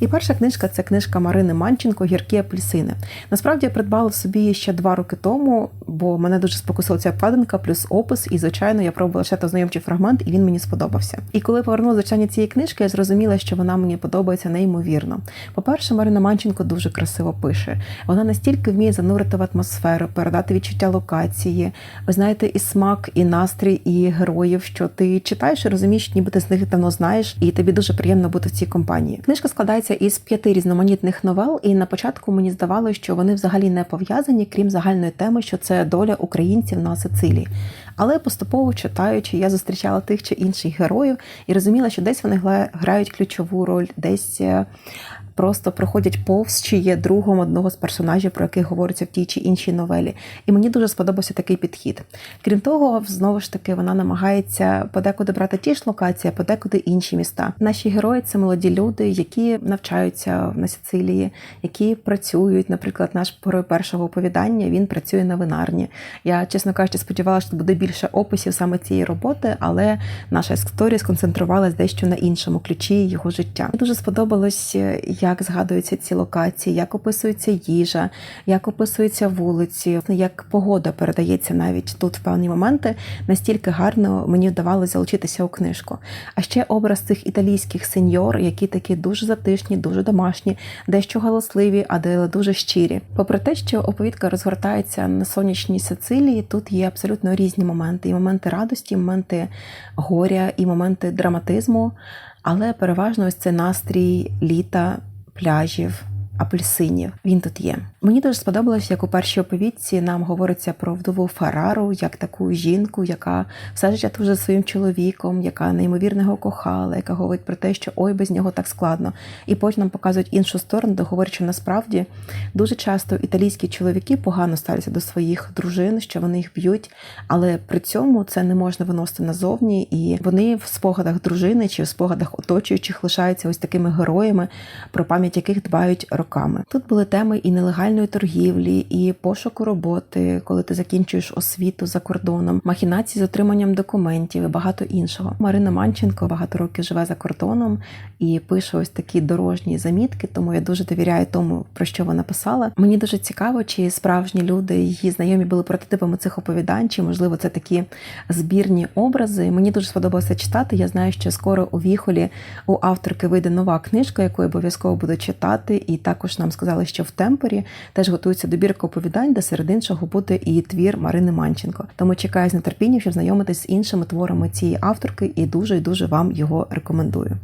І перша книжка це книжка Марини Манченко Гіркі апельсини. Насправді я придбала собі її ще два роки тому, бо мене дуже спокусила ця обкладинка, плюс опис. І, звичайно, я пробувала ще ознайомчий фрагмент, і він мені сподобався. І коли повернула читання цієї книжки, я зрозуміла, що вона мені подобається неймовірно. По-перше, Марина Манченко дуже красиво пише. Вона настільки вміє занурити в атмосферу, передати відчуття локації. Ви знаєте, і смак, і настрій, і героїв, що ти читаєш і розумієш, ніби ти з них давно знаєш, і тобі дуже приємно бути в цій компанії. Книжка складається із п'яти різноманітних новел, і на початку мені здавалося, що вони взагалі не пов'язані, крім загальної теми, що це доля українців на Сицилії. Але поступово читаючи, я зустрічала тих чи інших героїв і розуміла, що десь вони грають ключову роль, десь е, просто проходять повз чи є другом одного з персонажів, про яких говориться в тій чи іншій новелі. І мені дуже сподобався такий підхід. Крім того, знову ж таки, вона намагається подекуди брати ті ж локації, а подекуди інші міста. Наші герої це молоді люди, які навчаються на Сицилії, які працюють. Наприклад, наш герой першого оповідання він працює на винарні. Я, чесно кажучи, сподівалася, що буде більше описів саме цієї роботи, але наша історія сконцентрувалась дещо на іншому ключі його життя. Мені дуже сподобалось, е, як згадуються ці локації, як описується їжа, як описуються вулиці, як погода передається навіть тут в певні моменти. Настільки гарно мені вдавалося залучитися у книжку. А ще образ цих італійських сеньор, які такі дуже затишні, дуже домашні, дещо галасливі, а де дуже щирі. Попри те, що оповідка розгортається на сонячній Сицилії, тут є абсолютно різні моменти: і моменти радості, і моменти горя, і моменти драматизму. Але переважно ось це настрій літа, пляжів. Апельсинів він тут є. Мені дуже сподобалось, як у першій оповідці нам говориться про вдову Фарару, як таку жінку, яка все життя дуже своїм чоловіком, яка неймовірно його кохала, яка говорить про те, що ой, без нього так складно. І потім нам показують іншу сторону, де говорять, що насправді дуже часто італійські чоловіки погано ставляться до своїх дружин, що вони їх б'ють, але при цьому це не можна виносити назовні, і вони в спогадах дружини чи в спогадах оточуючих лишаються ось такими героями, про пам'ять яких дбають роками. Тут були теми і нелегальної торгівлі, і пошуку роботи, коли ти закінчуєш освіту за кордоном, махінації з отриманням документів і багато іншого. Марина Манченко багато років живе за кордоном і пише ось такі дорожні замітки, тому я дуже довіряю тому, про що вона писала. Мені дуже цікаво, чи справжні люди її знайомі були прототипами цих оповідань, чи можливо це такі збірні образи. Мені дуже сподобалося читати. Я знаю, що скоро у віхолі у авторки вийде нова книжка, яку я обов'язково буду читати, і також нам сказали, що в темпорі теж готується добірка оповідань, де серед іншого буде і твір Марини Манченко. Тому чекаю з нетерпінням, щоб знайомитись з іншими творами цієї авторки, і дуже і дуже вам його рекомендую.